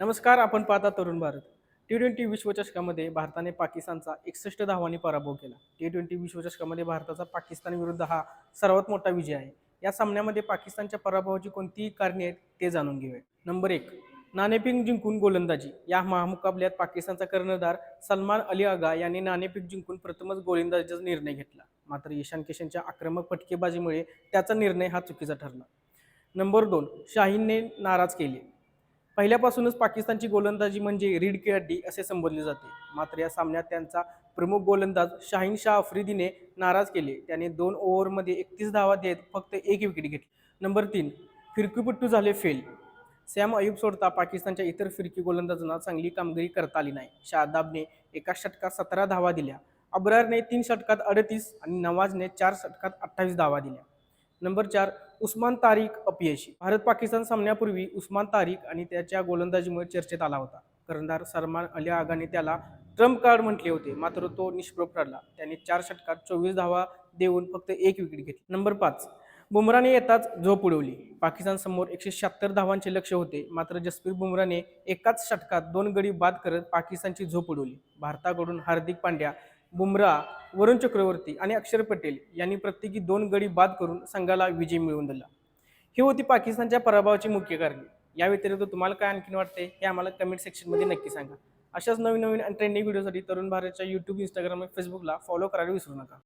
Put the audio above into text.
नमस्कार आपण पाहता तरुण भारत. टी ट्वेंटी विश्वचषकामध्ये भारताने पाकिस्तानचा एकसष्ट धावांनी पराभव केला. टी ट्वेंटी विश्वचषकामध्ये भारताचा पाकिस्तान विरुद्ध हा सर्वात मोठा विजय आहे. या सामन्यामध्ये पाकिस्तानच्या पराभवाची कोणतीही कारणे आहेत ते जाणून घेऊया. नंबर एक नाणेफेक जिंकून गोलंदाजी. या महामुकाबल्यात पाकिस्तानचा कर्णधार सलमान अली आगा यांनी नाणेफेक जिंकून प्रथमच गोलंदाजीचा निर्णय घेतला. मात्र ईशान किशनच्या आक्रमक फटकेबाजीमुळे त्याचा निर्णय हा चुकीचा ठरला. नंबर दोन शाहीनने नाराज केले. पहिल्यापासूनच पाकिस्तानची गोलंदाजी म्हणजे रीड की अड्डी असे संबोधले जाते. मात्र या सामन्यात त्यांचा प्रमुख गोलंदाज शाहीन शाह आफ्रिदीने नाराज केले. त्याने दोन ओव्हरमध्ये एकतीस धावा देत फक्त एक विकेट घेतली. नंबर तीन फिरकीपट्टू झाले फेल. सॅम अयूब सोडता पाकिस्तानच्या इतर फिरकी गोलंदाजांना चांगली कामगिरी करता आली नाही. शादाबने एका षटकात सतरा धावा दिल्या. अब्रारने तीन षटकात अडतीस आणि नवाजने चार षटकात अठ्ठावीस धावा दिल्या. नंबर चार उस्मान तारिक अपयशी. भारत पाकिस्तान सामन्यापूर्वी उस्मान तारिक आणि त्याच्या गोलंदाजीमुळे चर्चेत आला होता. कर्णधार सलमान अली आगाने त्याला ट्रम्प कार्ड म्हटले होते. मात्र तो निष्प्रभ ठरला. त्याने चार षटकात चोवीस धावा देऊन फक्त एक विकेट घेतली. नंबर पाच बुमराने येताच झोप उडवली. पाकिस्तान समोर एकशे शहात्तर धावांचे लक्ष होते. मात्र जसप्रीत बुमराने एकाच षटकात दोन गडी बाद करत पाकिस्तानची झोप उडवली. भारताकडून हार्दिक पांड्या बुमरा वरुण चक्रवर्ती आणि अक्षर पटेल यांनी प्रत्येकी दोन गडी बाद करून संघाला विजय मिळवून दिला. ही होती पाकिस्तानच्या पराभवाची मुख्य कारणे. या व्यतिरिक्त तुम्हाला काय आणखीन वाटते हे आम्हाला कमेंट सेक्शनमध्ये नक्की सांगा. अशाच नवीन नवीन ट्रेंडिंग व्हिडिओसाठी तरुण भारतच्या यूट्यूब इंस्टाग्राम आणि फेसबुकला फॉलो करायला विसरू नका.